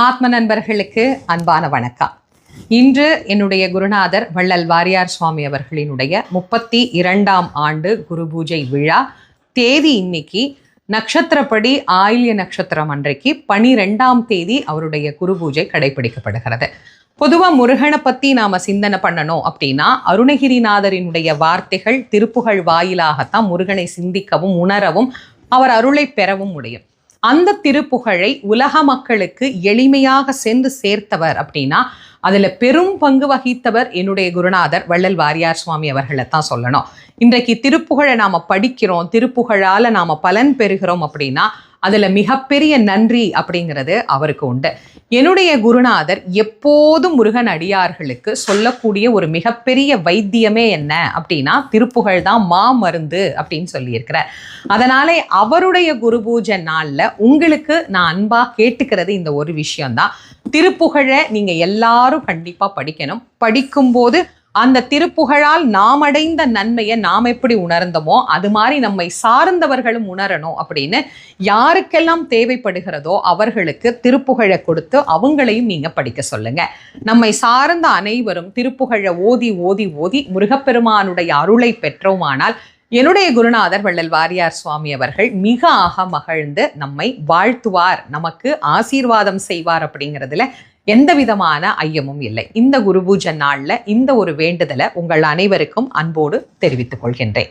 ஆத்ம நண்பர்களுக்கு அன்பான வணக்கம். இன்று என்னுடைய குருநாதர் வள்ளல் வாரியார் சுவாமி அவர்களினுடைய முப்பத்தி இரண்டாம் ஆண்டு குரு பூஜை விழா. தேதி இன்னைக்கு நட்சத்திரப்படி ஆயில்ய நட்சத்திரம் அன்றைக்கு பனிரெண்டாம் தேதி அவருடைய குரு பூஜை கடைபிடிக்கப்படுகிறது. பொதுவாக முருகனை பற்றி நாம் சிந்தனை பண்ணணும் அப்படின்னா அருணகிரிநாதரினுடைய வார்த்தைகள் திருப்புகள் வாயிலாகத்தான் முருகனை சிந்திக்கவும் உணரவும் அவர் அருளை பெறவும் முடியும். அந்த திருப்புகழை உலக மக்களுக்கு எளிமையாக சென்று சேர்த்தவர் அப்படின்னா அதில் பெரும் பங்கு வகித்தவர் என்னுடைய குருநாதர் வள்ளல் வாரியார் சுவாமி அவர்களை தான் சொல்லணும். இன்றைக்கு திருப்புகழை நாம் படிக்கிறோம் திருப்புகழால் நாம் பலன் பெறுகிறோம் அப்படின்னா அதில் மிகப்பெரிய நன்றி அப்படிங்கிறது அவருக்கு உண்டு. என்னுடைய குருநாதர் எப்போதும் முருகன் அடியார்களுக்கு சொல்லக்கூடிய ஒரு மிகப்பெரிய வைத்தியமே என்ன அப்படின்னா திருப்புகழ் தான் மா மருந்து அப்படின்னு சொல்லியிருக்கிறார். அதனாலே அவருடைய குரு பூஜை நாளில் உங்களுக்கு நான் அன்பாக கேட்டுக்கிறது இந்த ஒரு விஷயம்தான். திருப்புகழை நீங்கள் எல்லாரும் கண்டிப்பாக படிக்கணும். படிக்கும்போது அந்த திருப்புகழால் நாம் அடைந்த நன்மையை நாம் எப்படி உணர்ந்தோமோ அது மாதிரி நம்மை சார்ந்தவர்களும் உணரணும் அப்படின்னு யாருக்கெல்லாம் தேவைப்படுகிறதோ அவர்களுக்கு திருப்புகழை கொடுத்து அவங்களையும் நீங்கள் படிக்க சொல்லுங்க. நம்மை சார்ந்த அனைவரும் திருப்புகழை ஓதி ஓதி ஓதி முருகப்பெருமானுடைய அருளை பெற்றோமானால் என்னுடைய குருநாதர் வள்ளல் வாரியார் சுவாமி அவர்கள் மிக ஆக மகிழ்ந்து நம்மை வாழ்த்துவார் நமக்கு ஆசீர்வாதம் செய்வார் அப்படிங்கிறதுல எந்த விதமான ஐயமும் இல்லை. இந்த குரு பூஜை நாளில் இந்த ஒரு வேண்டுதலை உங்கள் அனைவருக்கும் அன்போடு தெரிவித்துக் கொள்கின்றேன்.